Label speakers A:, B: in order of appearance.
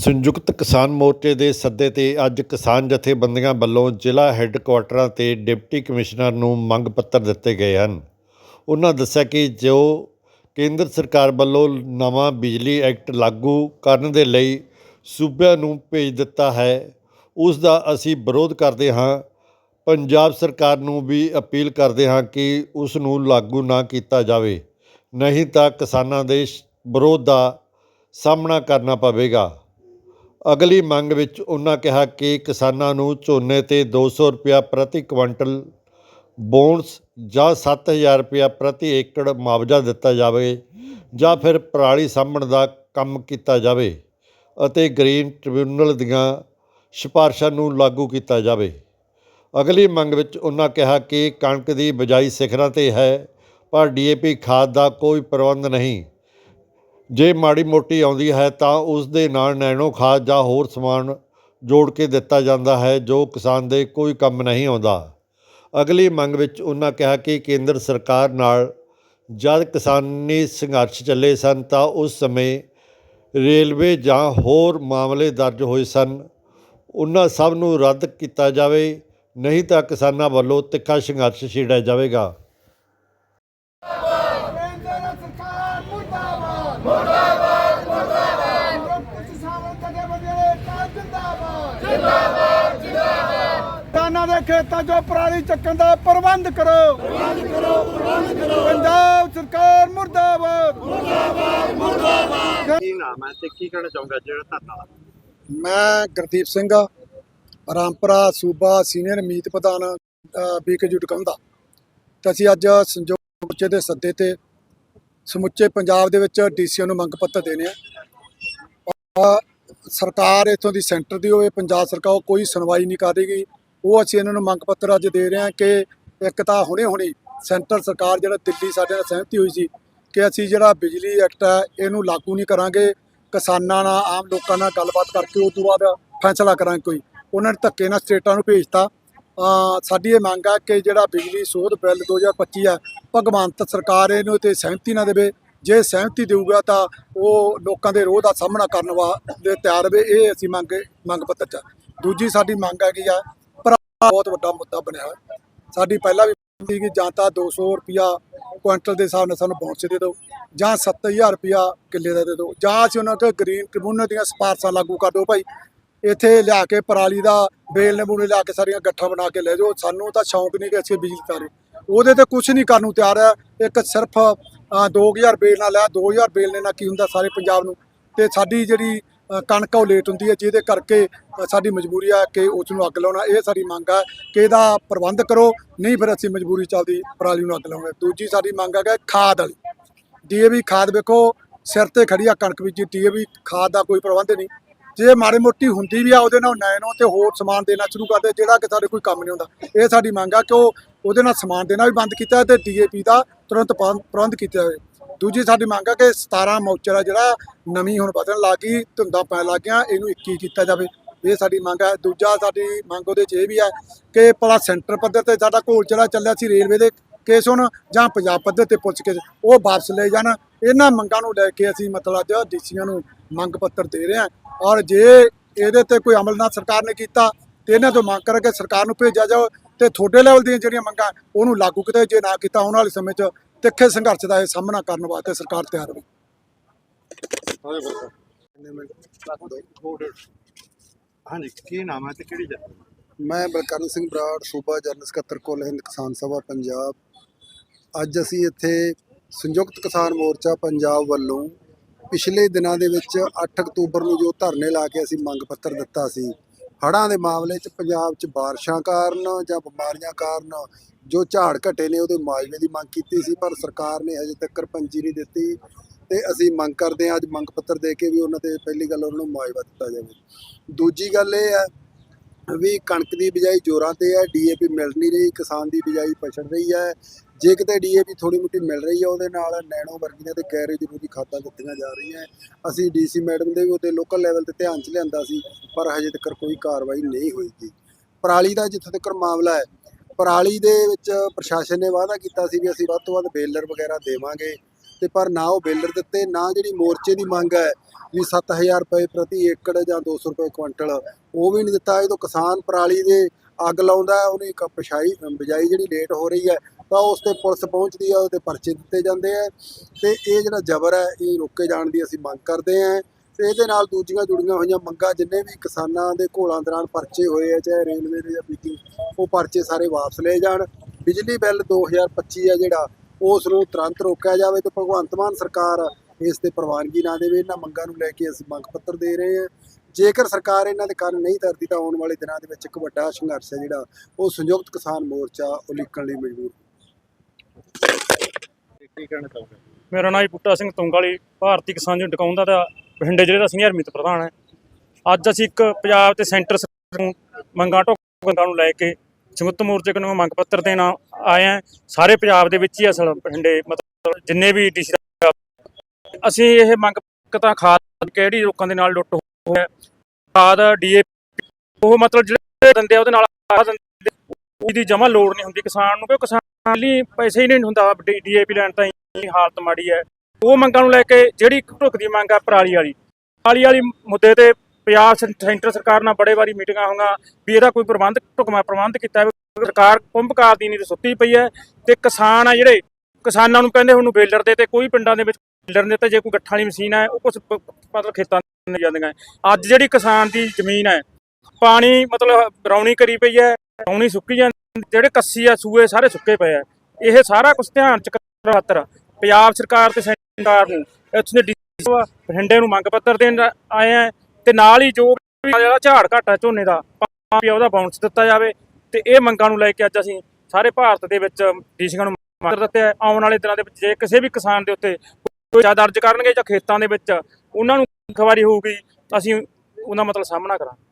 A: ਸੰਯੁਕਤ ਕਿਸਾਨ ਮੋਰਚੇ ਦੇ ਸੱਦੇ ਤੇ ਅੱਜ ਕਿਸਾਨ ਜਥੇਬੰਦੀਆਂ ਵੱਲੋਂ ਜ਼ਿਲ੍ਹਾ ਹੈੱਡਕੁਆਟਰਾਂ ਤੇ ਡਿਪਟੀ ਕਮਿਸ਼ਨਰ ਨੂੰ ਮੰਗ ਪੱਤਰ ਦਿੱਤੇ ਗਏ ਹਨ। ਉਹਨਾਂ ਦੱਸਿਆ ਕਿ ਜੋ ਕੇਂਦਰ ਸਰਕਾਰ ਵੱਲੋਂ ਨਵਾਂ ਬਿਜਲੀ ਐਕਟ ਲਾਗੂ ਕਰਨ ਦੇ ਲਈ ਸੂਬਿਆਂ ਨੂੰ ਭੇਜ ਦਿੱਤਾ ਹੈ, ਉਸ ਦਾ ਅਸੀਂ ਵਿਰੋਧ ਕਰਦੇ ਹਾਂ। ਪੰਜਾਬ ਸਰਕਾਰ ਨੂੰ ਵੀ ਅਪੀਲ ਕਰਦੇ ਹਾਂ ਕਿ ਉਸ ਨੂੰ ਲਾਗੂ ਨਾ ਕੀਤਾ ਜਾਵੇ, ਨਹੀਂ ਤਾਂ ਕਿਸਾਨਾਂ ਦੇ ਵਿਰੋਧ ਦਾ ਸਾਹਮਣਾ ਕਰਨਾ ਪਵੇਗਾ। ਅਗਲੀ ਮੰਗ ਵਿੱਚ ਉਹਨਾਂ ਕਿਹਾ ਕਿ ਕਿਸਾਨਾਂ ਨੂੰ ਝੋਨੇ ਤੇ 200 ਰੁਪਇਆ ਪ੍ਰਤੀ ਕੁਇੰਟਲ ਬੋਨਸ ਜਾਂ 7000 ਰੁਪਇਆ ਪ੍ਰਤੀ ਏਕੜ ਮੁਆਵਜ਼ਾ ਦਿੱਤਾ ਜਾਵੇ ਜਾਂ ਫਿਰ ਪਰਾਲੀ ਸਾਂਭਣ ਦਾ ਕੰਮ ਕੀਤਾ ਜਾਵੇ ਅਤੇ ਗ੍ਰੀਨ ਟ੍ਰਿਬਿਊਨਲ ਦੀਆਂ ਸਿਫਾਰਸ਼ਾਂ ਨੂੰ ਲਾਗੂ ਕੀਤਾ ਜਾਵੇ। ਅਗਲੀ ਮੰਗ ਵਿੱਚ ਉਹਨਾਂ ਕਿਹਾ ਕਿ ਕਣਕ ਦੀ ਬਿਜਾਈ ਸਿਖਰਾਂ ਤੇ ਹੈ, ਪਰ ਡੀਏਪੀ ਖਾਦ ਦਾ ਕੋਈ ਪ੍ਰਬੰਧ ਨਹੀਂ। ਜੇ ਮਾੜੀ ਮੋਟੀ ਆਉਂਦੀ ਹੈ ਤਾਂ ਉਸ ਦੇ ਨਾਲ ਨੈਣੋ ਖਾਦ ਜਾਂ ਹੋਰ ਸਮਾਨ ਜੋੜ ਕੇ ਦਿੱਤਾ ਜਾਂਦਾ ਹੈ, ਜੋ ਕਿਸਾਨ ਦੇ ਕੋਈ ਕੰਮ ਨਹੀਂ ਆਉਂਦਾ। ਅਗਲੀ ਮੰਗ ਵਿੱਚ ਉਹਨਾਂ ਕਿਹਾ ਕਿ ਕੇਂਦਰ ਸਰਕਾਰ ਨਾਲ ਜਦ ਕਿਸਾਨੀ ਸੰਘਰਸ਼ ਚੱਲੇ ਸਨ ਤਾਂ ਉਸ ਸਮੇਂ ਰੇਲਵੇ ਜਾਂ ਹੋਰ ਮਾਮਲੇ ਦਰਜ ਹੋਏ ਸਨ। ਉਹਨਾਂ ਸਭ ਨੂੰ ਰੱਦ ਕੀਤਾ ਜਾਵੇ, ਨਹੀਂ ਤਾਂ ਕਿਸਾਨਾਂ ਵੱਲੋਂ ਤਿੱਖਾ ਸੰਘਰਸ਼ ਛੇੜਿਆ ਜਾਵੇਗਾ
B: ਕੇਂਦਰ ਸਰਕਾਰ ਮੁਰਦਾਬਾਦ ਮੁਰਦਾਬਾਦ ਮੁਰਦਾਬਾਦ ਕਿਸਾਨਾਂ ਕਦੇ ਬਦਲੇ ਕਾ ਜਿੰਦਾਬਾਦ ਜਿੰਦਾਬਾਦ ਜਿੰਦਾਬਾਦ ਕਿਸਾਨਾਂ ਦੇ ਖੇਤਾਂ 'ਚੋਂ ਪਰਾਲੀ ਚੱਕਣ ਦਾ ਪ੍ਰਬੰਧ ਕਰੋ। ਪ੍ਰਬੰਧ ਕਰੋ ਪ੍ਰਬੰਧ ਕਰੋ ਪੰਜਾਬ ਸਰਕਾਰ ਮੁਰਦਾਬਾਦ।
C: ਕੀ ਨਾਮ ਹੈ ਤੇ ਕੀ ਕਹਿਣਾ ਚਾਹੂੰਗਾ ਜਿਹੜਾ ਧਰਨਾ
D: ਮੈਂ ਗੁਰਦੀਪ ਸਿੰਘ ਰਾਮਪੁਰਾ ਸੂਬਾ ਸੀਨੀਅਰ ਮੀਤ ਪ੍ਰਧਾਨ ਬੀਕੇਯੂ ਟਕਾਉਂਦਾ ਤੇ ਅਸੀਂ ਅੱਜ ਸੰਯੋਗ ਮੋਰਚੇ ਦੇ ਸੱਦੇ ਤੇ ਸਮੁੱਚੇ ਪੰਜਾਬ ਦੇ ਵਿੱਚ ਡੀਸੀਓ ਨੂੰ ਮੰਗ ਪੱਤਰ ਦੇਣੇ ਆ। ਸਰਕਾਰ ਇਥੋਂ ਦੀ ਸੈਂਟਰ ਦੀ ਹੋਵੇ ਪੰਜਾਬ ਸਰਕਾਰ ਕੋਈ ਸੁਣਵਾਈ ਨਹੀਂ ਕਰ ਰਹੀਗੀ ਉਹ ਅਸੀਂ ਇਹਨਾਂ ਨੂੰ ਮੰਗ ਪੱਤਰ ਅੱਜ ਦੇ ਰਹੇ ਹਾਂ ਕਿ ਇੱਕ ਤਾਂ ਹੁਣੇ ਹੁਣੇ ਸੈਂਟਰ ਸਰਕਾਰ ਜਿਹੜਾ ਦਿੱਲੀ ਸਾਡੇ ਨਾਲ ਸਹਿਮਤੀ ਹੋਈ ਸੀ ਕਿ ਅਸੀਂ ਜਿਹੜਾ ਬਿਜਲੀ ਐਕਟ ਹੈ ਇਹਨੂੰ ਲਾਗੂ ਨਹੀਂ ਕਰਾਂਗੇ ਕਿਸਾਨਾਂ ਨਾਲ ਆਮ ਲੋਕਾਂ ਨਾਲ ਗੱਲਬਾਤ ਕਰਕੇ ਉਸ ਤੋਂ ਬਾਅਦ ਫੈਸਲਾ ਕਰਾਂਗੇ ਕੋਈ। ਉਹਨਾਂ ਨੇ ਧੱਕੇ ਨਾਲ ਸਟੇਟਾਂ ਨੂੰ ਭੇਜਤਾ। ਅ, ਸਾਡੀ ਇਹ ਮੰਗ ਆ ਕਿ ਜਿਹੜਾ ਬਿਜਲੀ ਸੋਧ ਬਿੱਲ 2025 ਹੈ ਭਗਵੰਤ ਸਰਕਾਰ ਇਹਨੂੰ ਤੇ ਸਹਿਮਤੀ ਨਾ ਦੇਵੇ। ਜੇ ਸਹਿਮਤੀ ਦੇਊਗਾ ਤਾਂ ਉਹ ਲੋਕਾਂ ਦੇ ਰੋਹ ਦਾ ਸਾਹਮਣਾ ਕਰਨ ਵਾਸਤੇ ਤਿਆਰ ਹੋਵੇ ਇਹ ਅਸੀਂ ਮੰਗ ਮੰਗ ਪੱਤਰ ਚ ਦੂਜੀ ਸਾਡੀ ਮੰਗ ਹੈਗੀ ਆ ਬਹੁਤ ਵੱਡਾ ਮੁੱਦਾ ਬਣਿਆ ਹੈ ਸਾਡੀ ਪਹਿਲਾਂ ਵੀ ਸੀ ਕਿ ਜਾਂ ਤਾਂ 200 ਰੁਪਿਆ ਕੁਇੰਟਲ ਦੇ ਹਿਸਾਬ ਨਾਲ ਸਾਨੂੰ ਬੌਂਸ ਦੇ ਦਿਓ ਜਾਂ 7000 ਰੁਪਿਆ ਕਿੱਲੇ ਦਾ ਦੇ ਦਿਓ। ਜਾਂ ਅਸੀਂ ਉਹਨਾਂ ਤੇ ਗ੍ਰੀਨ ਟ੍ਰਿਬਿਊਨਲ ਦੀਆਂ ਸਿਫਾਰਸ਼ਾਂ ਲਾਗੂ ਕਰ ਦਿਓ ਭਾਈ। ਇੱਥੇ ਲਿਆ ਕੇ ਪਰਾਲੀ ਦਾ ਬੇਲ ਨਮੂਨੇ ਲਿਆ ਕੇ ਸਾਰੀਆਂ ਗੱਠਾਂ ਬਣਾ ਕੇ ਲੈ ਜਾਓ। ਸਾਨੂੰ ਤਾਂ ਸ਼ੌਂਕ ਨਹੀਂ ਕਿ ਅਸੀਂ ਬਿਜਲੀ ਤਾਰੇ ਉਹਦੇ ਤੇ ਕੁਝ ਨਹੀਂ ਕਰਨ ਨੂੰ ਤਿਆਰ ਹੈ। ਇੱਕ ਸਿਰਫ ਅ, 2000 ਬੇਲ ਨਾਲ ਲਿਆ 2000 ਬੇਲ ਨੇ ਨਾਲ ਕੀ ਹੁੰਦਾ ਸਾਰੇ ਪੰਜਾਬ ਨੂੰ। ਤੇ ਸਾਡੀ ਜਿਹੜੀ ਕਣਕ ਉਹ ਲੇਟ ਹੁੰਦੀ ਹੈ, ਜਿਹਦੇ ਕਰਕੇ ਸਾਡੀ ਮਜਬੂਰੀ ਆ ਕਿ ਉਸ ਨੂੰ ਅੱਗ ਲਾਉਣਾ। ਇਹ ਸਾਡੀ ਮੰਗ ਆ ਕਿ ਇਹਦਾ ਪ੍ਰਬੰਧ ਕਰੋ, ਨਹੀਂ ਫਿਰ ਅਸੀਂ ਮਜਬੂਰੀ ਚੱਲਦੀ ਪਰਾਲੀ ਨੂੰ ਅੱਗ ਲਾਉਂਗੇ। ਦੂਜੀ ਸਾਡੀ ਮੰਗ ਆ ਕਿ ਖਾਦ ਵਾਲੀ। ਡੀਏਵੀ ਖਾਦ ਵੇਖੋ, ਸਿਰ ਤੇ ਖੜੀ ਆ ਕਣਕ ਵਿੱਚ ਡੀਏਵੀ ਖਾਦ ਦਾ ਕੋਈ ਪ੍ਰਬੰਧ ਨਹੀਂ। ਜੇ ਮਾੜੀ ਮੋਟੀ ਹੁੰਦੀ ਵੀ ਆ, ਉਹਦੇ ਨਾਲ ਨੈਨੋ ਤੇ ਹੋਰ ਸਮਾਨ ਦੇਣਾ ਸ਼ੁਰੂ ਕਰਦੇ ਜਿਹੜਾ ਕਿ ਸਾਡੇ ਕੋਈ ਕੰਮ ਨਹੀਂ ਹੁੰਦਾ। ਇਹ ਸਾਡੀ ਮੰਗ ਆ ਕਿ ਉਹ ਉਹਦੇ ਨਾਲ ਸਮਾਨ ਦੇਣਾ ਵੀ ਬੰਦ ਕੀਤਾ ਤੇ ਡੀਏਪੀ ਦਾ ਤੁਰੰਤ ਪ੍ਰਬੰਧ ਕੀਤਾ ਜਾਵੇ। ਦੂਜੀ ਸਾਡੀ ਮੰਗ ਹੈ ਕਿ 17 ਮੌਚਰ ਆ ਜਿਹੜਾ ਨਵੀਂ ਹੁਣ ਵਧਣ ਲੱਗੀ ਧੁੰਦਾ ਪੈਣ ਲੱਗ ਗਿਆ ਇਹਨੂੰ 21 ਕੀਤਾ ਜਾਵੇ। ਇਹ ਸਾਡੀ ਮੰਗ ਹੈ ਦੂਜਾ ਸਾਡੀ ਮੰਗ ਉਹਦੇ 'ਚ ਇਹ ਵੀ ਹੈ ਕਿ ਭਲਾ ਸੈਂਟਰ ਪੱਧਰ ਤੇ ਸਾਡਾ ਘੋਲ ਜਿਹੜਾ ਚੱਲਿਆ ਸੀ ਰੇਲਵੇ ਦੇ ਕੇਸ ਹੁਣ, ਜਾਂ ਪੰਜਾਬ ਪੱਧਰ ਤੇ ਪੁੱਛ ਕੇ ਉਹ ਵਾਪਸ ਲੈ ਜਾਣ। ਇਹਨਾਂ ਮੰਗਾਂ ਨੂੰ ਲੈ ਕੇ ਅਸੀਂ ਮਤਲਬ ਅੱਜ ਡੀਸੀਆਂ ਨੂੰ ਮੰਗ ਪੱਤਰ ਦੇ ਰਹੇ ਹਾਂ ਔਰ ਜੇ ਇਹਦੇ ਤੇ ਕੋਈ ਅਮਲ ਨਾ ਸਰਕਾਰ ਨੇ ਕੀਤਾ, ਤੇ ਇਹਨਾਂ ਤੋਂ ਮੰਗ ਕਰਕੇ ਸਰਕਾਰ ਨੂੰ ਭੇਜਿਆ ਜਾਓ, ਤੇ ਤੁਹਾਡੇ ਲੈਵਲ ਦੀਆਂ ਜਿਹੜੀਆਂ ਮੰਗਾਂ, ਉਹਨੂੰ ਲਾਗੂ ਕੀਤਾ ਜੇ ਨਾ ਕੀਤਾ, ਆਉਣ ਵਾਲੇ ਸਮੇਂ 'ਚ ਤਿੱਖੇ ਸੰਘਰਸ਼ ਦਾ ਇਹ ਸਾਹਮਣਾ ਕਰਨ ਵਾਸਤੇ ਸਰਕਾਰ ਤਿਆਰ ਹੋਵੇ
C: ਹਾਂਜੀ ਕੀ ਨਾਮ ਹੈ ਤੇ ਕਿਹੜੀ ਜਗ੍ਹਾ?
D: ਮੈਂ ਬਲਕਰਨ ਸਿੰਘ ਬਰਾੜ ਸੂਬਾ ਜਨਰਲ ਸਕੱਤਰ ਕੁੱਲ ਹਿੰਦ ਕਿਸਾਨ ਸਭਾ ਪੰਜਾਬ। ਅੱਜ ਅਸੀਂ ਇੱਥੇ ਸੰਯੁਕਤ ਕਿਸਾਨ ਮੋਰਚਾ ਪੰਜਾਬ ਵੱਲੋਂ ਪਿਛਲੇ ਦਿਨਾਂ ਦੇ ਵਿੱਚ 8 ਅਕਤੂਬਰ ਨੂੰ ਜੋ ਧਰਨੇ ਲਾ ਕੇ ਅਸੀਂ ਮੰਗ ਪੱਤਰ ਦਿੱਤਾ ਸੀ ਹੜ੍ਹਾਂ ਦੇ ਮਾਮਲੇ 'ਚ ਪੰਜਾਬ 'ਚ ਬਾਰਿਸ਼ਾਂ ਕਾਰਨ ਜਾਂ ਬਿਮਾਰੀਆਂ ਕਾਰਨ ਜੋ ਝਾੜ ਘਟੇ ਨੇ ਉਹਦੇ ਮੁਆਵਜ਼ੇ ਦੀ ਮੰਗ ਕੀਤੀ ਸੀ, ਪਰ ਸਰਕਾਰ ਨੇ ਹਜੇ ਤੱਕ ਪੰਜੀ ਨਹੀਂ ਦਿੱਤੀ ਤੇ ਅਸੀਂ ਮੰਗ ਕਰਦੇ ਹਾਂ, ਅੱਜ ਮੰਗ ਪੱਤਰ ਦੇ ਕੇ ਵੀ ਉਹਨਾਂ ਤੇ ਪਹਿਲੀ ਗੱਲ ਉਹਨਾਂ ਨੂੰ ਮੁਆਵਜ਼ਾ ਦਿੱਤਾ ਜਾਵੇ। ਦੂਜੀ ਗੱਲ ਇਹ ਹੈ ਵੀ ਕਣਕ ਦੀ ਬਿਜਾਈ ਜੋਰਾਂ ਤੇ ਹੈ, ਡੀਏਪੀ ਮਿਲ ਨਹੀਂ ਰਹੀ, ਕਿਸਾਨ ਦੀ ਬਿਜਾਈ ਪਛੜ ਰਹੀ ਹੈ। ਜੇ ਕਿਤੇ ਡੀਏਪੀ ਥੋੜੀ ਮੁੱਟੀ ਮਿਲ ਰਹੀ ਹੈ, ਉਹਦੇ ਨਾਲ ਨੈਣੋ ਵਰਗੀਆਂ ਤੇ ਗੈਰ ਜ਼ਰੂਰੀ ਖਾਦਾਂ ਦਿੱਤੀਆਂ ਜਾ ਰਹੀਆਂ। ਅਸੀਂ ਡੀਸੀ ਮੈਡਮ ਦੇ ਵੀ ਉਹਦੇ ਲੋਕਲ ਲੈਵਲ ਤੇ ਧਿਆਨ 'ਚ ਲਿਆਂਦਾ ਸੀ, ਪਰ ਹਜੇ ਤੱਕ ਕੋਈ ਕਾਰਵਾਈ ਨਹੀਂ ਹੋਈ ਜੀ। ਪਰਾਲੀ ਦਾ ਜਿੱਥੇ ਤੱਕ ਮਾਮਲਾ ਹੈ, ਪਰਾਲੀ ਦੇ ਵਿੱਚ ਪ੍ਰਸ਼ਾਸਨ ਨੇ ਵਾਅਦਾ ਕੀਤਾ ਸੀ ਵੀ ਅਸੀਂ ਵੱਧ ਤੋਂ ਵੱਧ ਬੇਲਰ ਵਗੈਰਾ ਦੇਵਾਂਗੇ। ਤੇ ਪਰ ਨਾ ਉਹ ਬੇਲਰ ਦਿੱਤੇ ਨਾ ਜਿਹੜੀ ਮੋਰਚੇ ਦੀ ਮੰਗ ਹੈ
E: ਵੀ 7000 ਰੁਪਏ ਪ੍ਰਤੀ ਏਕੜ ਜਾਂ 200 ਰੁਪਏ ਕੁਇੰਟਲ, ਉਹ ਵੀ ਨਹੀਂ ਦਿੱਤਾ। ਜਦੋਂ ਕਿਸਾਨ ਪਰਾਲੀ ਦੇ ਅੱਗ ਲਾਉਂਦਾ ਉਹਨੇ ਇੱਕ ਪਛਾਈ, ਬਿਜਾਈ ਜਿਹੜੀ ਲੇਟ ਹੋ ਰਹੀ ਹੈ, ਤਾਂ ਉਸ ਤੇ ਪੁਲਿਸ ਪਹੁੰਚਦੀ ਹੈ, ਉਹਦੇ ਪਰਚੇ ਦਿੱਤੇ ਜਾਂਦੇ ਆ ਤੇ ਇਹ ਜਿਹੜਾ ਜ਼ਬਰ ਹੈ, ਇਹ ਰੋਕੇ ਜਾਣ ਦੀ ਅਸੀਂ ਮੰਗ ਕਰਦੇ ਹਾਂ। ਤੇ ਇਹਦੇ ਨਾਲ ਦੂਜੀਆਂ ਜੁੜੀਆਂ ਹੋਈਆਂ ਮੰਗਾਂ, ਜਿੰਨੇ ਵੀ ਕਿਸਾਨਾਂ ਦੇ ਘੋਲਾਂ ਦੌਰਾਨ ਪਰਚੇ ਹੋਏ ਆ ਚਾਹੇ ਰੇਲਵੇ ਦੇ ਜਾਂ ਬੀਤੀ ਉਹ ਪਰਚੇ ਸਾਰੇ ਵਾਪਸ ਲਏ ਜਾਣ। ਬਿਜਲੀ ਬਿੱਲ 2025 ਹੈ ਜਿਹੜਾ ਉਸ ਨੂੰ ਤੁਰੰਤ ਰੋਕਿਆ ਜਾਵੇ ਤੇ ਭਗਵੰਤ ਮਾਨ ਸਰਕਾਰ ਇਸ ਤੇ ਪ੍ਰਵਾਨਗੀ ਨਾ ਦੇਵੇ। ਇਹਨਾਂ ਮੰਗਾਂ ਨੂੰ ਲੈ ਕੇ ਅਸੀਂ ਮੰਗ ਪੱਤਰ ਦੇ ਰਹੇ ਹਾਂ। ਜੇਕਰ ਸਰਕਾਰ ਇਹਨਾਂ ਦੇ ਕੰਨ ਨਹੀਂ ਧਰਦੀ ਤਾਂ ਆਉਣ ਵਾਲੇ ਦਿਨਾਂ ਦੇ ਵਿੱਚ ਇੱਕ ਵੱਡਾ ਸੰਘਰਸ਼ ਹੈ ਜਿਹੜਾ ਉਹ ਸੰਯੁਕਤ ਕਿਸਾਨ ਮੋਰਚਾ ਉਲੀਕਣ ਲਈ ਮਜਬੂਰ।
F: ਮੇਰਾ ਨਾਮ ਬੂਟਾ ਸਿੰਘ ਤੁੰਗਾਲੀ ਭਾਰਤੀ ਕਿਸਾਨ ਯੂਨੀਅਨ ਟਿਕਾਉਂਦਾ ਦਾ ਬਠਿੰਡੇ ਜ਼ਿਲ੍ਹੇ ਦਾ ਸੀਨੀਅਰ ਮੀਤ ਪ੍ਰਧਾਨ ਹੈ। ਅੱਜ ਅਸੀਂ ਇੱਕ ਪੰਜਾਬ ਤੇ ਸੈਂਟਰ ਸਰਕਾਰ ਨੂੰ ਮੰਗਾਂ ਢੋਕਾਂ ਨੂੰ ਲੈ ਕੇ ਸੰਯੁਕਤ ਮੋਰਚੇ ਕੋਲੋਂ ਮੰਗ ਪੱਤਰ ਦੇਣ ਆਏ ਹਾਂ। ਸਾਰੇ ਪੰਜਾਬ ਦੇ ਵਿੱਚ ਹੀ ਅਸਲ ਬਠਿੰਡੇ ਮਤਲਬ ਜਿੰਨੇ ਵੀ ਡੀਸੀ ਅਸੀਂ ਇਹ ਮੰਗ ਤਾਂ ਖਾਦ ਕਿਹੜੀ ਲੋਕਾਂ ਦੇ ਨਾਲ ਲੁੱਟ ਹੋਇਆ ਖਾਦ ਡੀਏਪੀ ਉਹ ਮਤਲਬ ਜਿਹੜੇ ਦਿੰਦੇ ਆ, ਉਹਦੇ ਨਾਲ ਖਾਦ ਦਿੰਦੇ ਉਹਦੀ ਜਮਾ ਲੋੜ ਨਹੀਂ ਹੁੰਦੀ ਕਿਸਾਨ ਨੂੰ, ਕਿਉਂਕਿ ਕਿਸਾਨ ਲਈ ਪੈਸੇ ਹੀ ਨਹੀਂ ਹੁੰਦਾ। ਡੀਏਪੀ ਲੈਣ ਤਾਂ ਇੰਨੀ ਹਾਲਤ ਮਾੜੀ ਹੈ। ਉਹ ਮੰਗਾਂ ਨੂੰ ਲੈ ਕੇ ਜਿਹੜੀ ਢੁਕਦੀ ਮੰਗ ਆ ਪਰਾਲੀ ਵਾਲੀ। ਪਰਾਲੀ ਵਾਲੀ ਮੁੱਦੇ ਤੇ ਪੰਜਾਬ ਸੈਂ- ਸੈਂਟਰ ਸਰਕਾਰ ਨਾਲ ਬੜੇ ਵਾਰੀ ਮੀਟਿੰਗਾਂ ਹੋਈਆਂ ਵੀ ਇਹਦਾ ਕੋਈ ਪ੍ਰਬੰਧ ਢੁਕਮਾ ਪ੍ਰਬੰਧ ਕੀਤਾ ਸਰਕਾਰ ਕੁੰਭਕਾਰ ਦੀ ਨਹੀਂ ਤੇ ਸੁੱਤੀ ਪਈ ਹੈ ਤੇ ਕਿਸਾਨ ਆ ਜਿਹੜੇ ਕਿਸਾਨਾਂ ਨੂੰ ਕਹਿੰਦੇ ਹੁਣ ਬੇਲਰ ਦੇ ਤੇ ਕੋਈ ਪਿੰਡਾਂ ਦੇ ਵਿੱਚ ਬੇਲਰ ਦੇ ਤੇ ਜੇ ਕੋਈ ਗੱਠਾਂ ਵਾਲੀ ਮਸ਼ੀਨ ਹੈ ਉਹ ਕੁਝ ਮਤਲਬ ਖੇਤਾਂ ਨੂੰ ਜਾਂਦੀਆਂ ਅੱਜ ਜਿਹੜੀ ਕਿਸਾਨ ਦੀ ਜ਼ਮੀਨ ਹੈ ਪਾਣੀ ਮਤਲਬ ਰੌਣੀ ਕਰੀ ਪਈ ਹੈ ਰੌਣੀ ਸੁੱਕੀ ਜਾਂਦੀ ਜਿਹੜੇ ਕੱਸੀ ਆ ਸੂਏ ਸਾਰੇ ਸੁੱਕੇ ਪਏ ਆ ਇਹ ਸਾਰਾ ਕੁਝ ਧਿਆਨ ਚ ਕਰਨ ਖਾਤਰ ਪੰਜਾਬ ਸਰਕਾਰ ਤੇ ਸਰਕਾਰ ਨੂੰ ਇੱਥੋਂ ਦੇ ਡੀਸੀ ਬਠਿੰਡੇ ਨੂੰ ਮੰਗ ਪੱਤਰ ਦੇਣ ਆਏ ਆ ਤੇ ਨਾਲ ਹੀ ਜੋ ਵੀ ਜਿਹੜਾ ਝਾੜ ਘੱਟ ਹੈ ਝੋਨੇ ਦਾ ਪਾਣੀ ਉਹਦਾ ਬਾਉਂਸ ਦਿੱਤਾ ਜਾਵੇ, ਤੇ ਇਹ ਮੰਗਾਂ ਨੂੰ ਲੈ ਕੇ ਅੱਜ ਅਸੀਂ ਸਾਰੇ ਭਾਰਤ ਦੇ ਵਿੱਚ ਡੀਸੀਆਂ ਨੂੰ ਮੰਗ ਦਿੱਤੇ ਆਉਣ ਵਾਲੇ ਦਿਨਾਂ ਦੇ ਵਿੱਚ ਜੇ ਕਿਸੇ ਵੀ ਕਿਸਾਨ ਦੇ ਉੱਤੇ ਕੋਈ ਜ਼ਿਆਦਾ ਦਰਜ ਕਰਨਗੇ ਜਾਂ ਖੇਤਾਂ ਦੇ ਵਿੱਚ ਉਹਨਾਂ ਨੂੰ ਖਵਾਰੀ ਹੋਊਗੀ, ਅਸੀਂ ਉਹਦਾ ਮਤਲਬ ਸਾਹਮਣਾ ਕਰਾਂਗੇ।